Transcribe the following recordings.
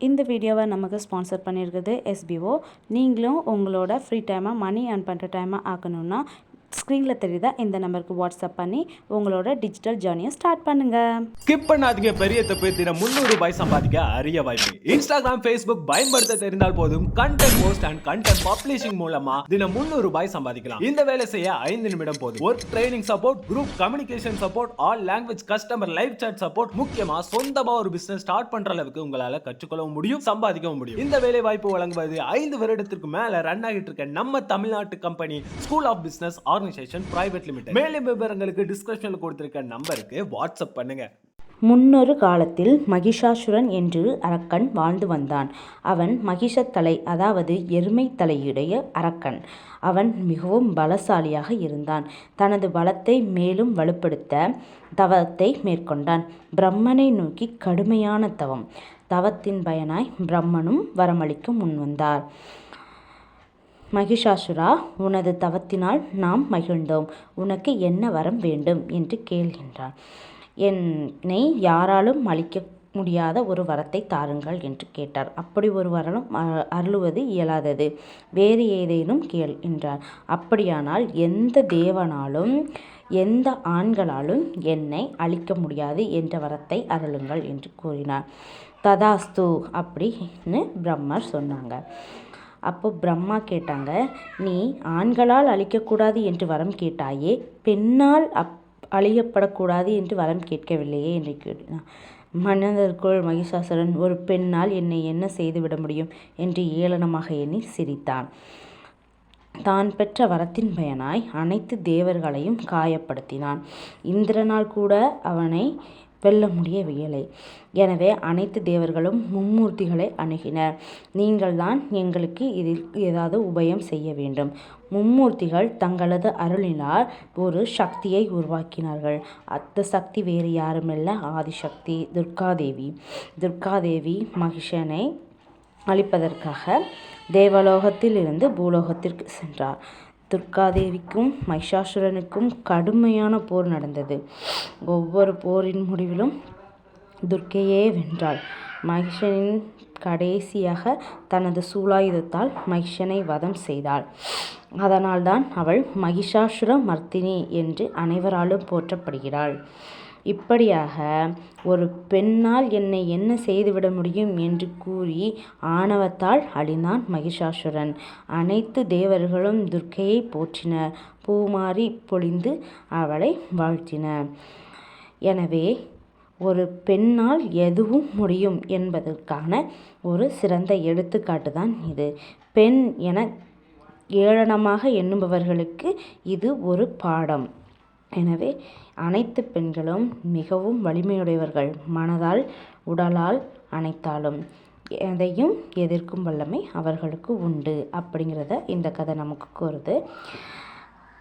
இந்த வீடியோவை நமக்கு ஸ்பான்சர் பண்ணியிருக்குது எஸ்பிஓ நீங்களும் உங்களோட ஃப்ரீ டைமாக மணி ஏர்ன் பண்ணுற டைமாக ஆக்கணும்னா ஸ்க்ரீனில் தெரியுதா? இந்த நம்பருக்கு வாட்ஸ்அப் பண்ணி உங்களோட டிஜிட்டல் ஜேர்னியை ஸ்டார்ட் பண்ணுங்க. ஸ்கிப் பண்ணாதீங்க பெரிய தப்பு. தினம் முந்நூறு ரூபாய் சம்பாதிக்க அரிய வாய்ப்பு. இன்ஸ்டாகிராம் ஃபேஸ்புக் பயன்படுத்த தெரிந்தால் போதும். Content post and content publishing மூலமா தினம் முந்நூறு ரூபாய் சம்பாதிக்கலாம். இந்த வேலை செய்ய ஐந்து நிமிடம் போதும். Work training support group communication support all language customer live chat support முக்கியமா சொந்தமா ஒரு பிசினஸ் ஸ்டார்ட் பண்ற அளவுக்கு உங்களால கற்றுக்கொள்ளவும் முடியும் சம்பாதிக்கவும் முடியும். இந்த வேலை வாய்ப்பு வழங்குவது ஐந்து வருடத்திற்கு மேல ரன் ஆகிட்டு இருக்க நம்ம தமிழ்நாட்டு company school of business organisation private limited மேலும் விவரங்களுக்கு டிஸ்கிரிப்ஷனில் கொடுத்துருக்க நம்பருக்கு வாட்ஸ்அப் பண்ணுங்க. முன்னொரு காலத்தில் மகிஷாசுரன் என்று அரக்கன் வாழ்ந்து வந்தான். அவன் மகிஷத்தலை அதாவது எருமை தலையுடைய அரக்கன். அவன் மிகவும் பலசாலியாக இருந்தான். தனது பலத்தை மேலும் வலுப்படுத்த தவத்தை மேற்கொண்டான். பிரம்மனை நோக்கி கடுமையான தவம். தவத்தின் பயனாய் பிரம்மனும் வரமளிக்க முன்வந்தார். மகிஷாசுரா உனது தவத்தினால் நாம் மகிழ்ந்தோம். உனக்கு என்ன வரம் வேண்டும்? என்று கேள்கின்றான் என்னை யாராலும் அளிக்க முடியாத ஒரு வரத்தை தாருங்கள் என்று கேட்டார். அப்படி ஒரு வரலும் அருளுவது இயலாதது. வேறு ஏதேனும் கேள் என்றார் அப்படியானால் எந்த தேவனாலும் எந்த ஆண்களாலும் என்னை அழிக்க முடியாது என்ற வரத்தை அருளுங்கள் என்று கூறினார் ததாஸ்து அப்படின்னு பிரம்மர் சொன்னாங்க. அப்போ பிரம்மா கேட்டாங்க நீ ஆண்களால் அழிக்கக்கூடாது என்று வரம் கேட்டாயே பெண்ணால் அப் அழியப்படக்கூடாது என்று வரம் கேட்கவில்லையே? என்று கேட்டான். மன்னதற்குள் மகிஷாசுரன் ஒரு பெண்ணால் என்னை என்ன செய்துவிட முடியும்? என்று ஏளனமாக எண்ணி சிரித்தான். தான் பெற்ற வரத்தின் பயனாய் அனைத்து தேவர்களையும் காயப்படுத்தினான். இந்திரனால் கூட அவனை வெல்ல முடியவில்லை. எனவே அனைத்து தேவர்களும் மும்மூர்த்திகளை அணுகினர். நீங்கள்தான் எங்களுக்கு இதில் ஏதாவது உபயம் செய்ய வேண்டும். மும்மூர்த்திகள் தங்களது அருளினால் ஒரு சக்தியை உருவாக்கினார்கள். அந்த சக்தி வேறு யாருமல்ல. ஆதிசக்தி துர்காதேவி. துர்காதேவி மகிஷனை அழிப்பதற்காக தேவலோகத்திலிருந்து பூலோகத்திற்கு சென்றார். துர்காதேவிக்கும் மைஷாசுரனுக்கும் கடுமையான போர் நடந்தது. ஒவ்வொரு போரின் முடிவிலும் துர்க்கையே வென்றாள். மகிஷனின் கடைசியாக தனது சூலாயுதத்தால் மகிஷனை வதம் செய்தாள். அதனால்தான் அவள் மகிஷாசுர மர்த்தினி என்று அனைவராலும் போற்றப்படுகிறாள். இப்படியாக ஒரு பெண்ணால் என்னை என்ன செய்துவிட முடியும் என்று கூறி ஆணவத்தால் அழிந்தான் மகிஷாசுரன். அனைத்து தேவர்களும் துர்க்கையை போற்றினர். பூமாரி பொழிந்து அவளை வாழ்த்தினர் எனவே ஒரு பெண்ணால் எதுவும் முடியும் என்பதற்கான ஒரு சிறந்த எடுத்துக்காட்டு தான் இது. பெண் என ஏளனமாக எண்ணுபவர்களுக்கு இது ஒரு பாடம். எனவே அனைத்து பெண்களும் மிகவும் வலிமையுடையவர்கள் மனதால் உடலால் அனைத்தாலும் எதையும் எதிர்க்கும் வல்லமை அவர்களுக்கு உண்டு அப்படிங்கிறத இந்த கதை நமக்கு கூறுது.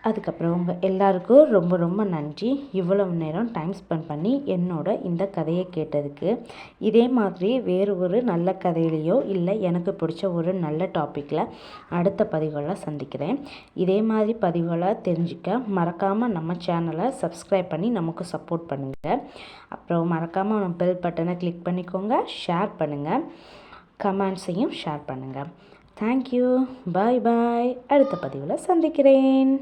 அதுக்கப்புறம் உங்கள் எல்லாருக்கும் ரொம்ப ரொம்ப நன்றி. இவ்வளவு நேரம் டைம் ஸ்பெண்ட் பண்ணி என்னோட இந்த கதையை கேட்டதுக்கு. இதே மாதிரி வேறு ஒரு நல்ல கதையிலையோ இல்லை எனக்கு பிடிச்ச ஒரு நல்ல டாப்பிக்கில் அடுத்த பதிவுகளை சந்திக்கிறேன். இதே மாதிரி பதிவுகளை தெரிஞ்சுக்க மறக்காமல் நம்ம சேனலை சப்ஸ்கிரைப் பண்ணி நமக்கு சப்போர்ட் பண்ணுங்கள் அப்புறம் மறக்காமல் பெல் பட்டனை கிளிக் பண்ணிக்கோங்க ஷேர் பண்ணுங்கள் கமெண்ட்ஸையும் ஷேர் பண்ணுங்கள் தேங்க்யூ பாய் பாய் அடுத்த பதிவில் சந்திக்கிறேன்.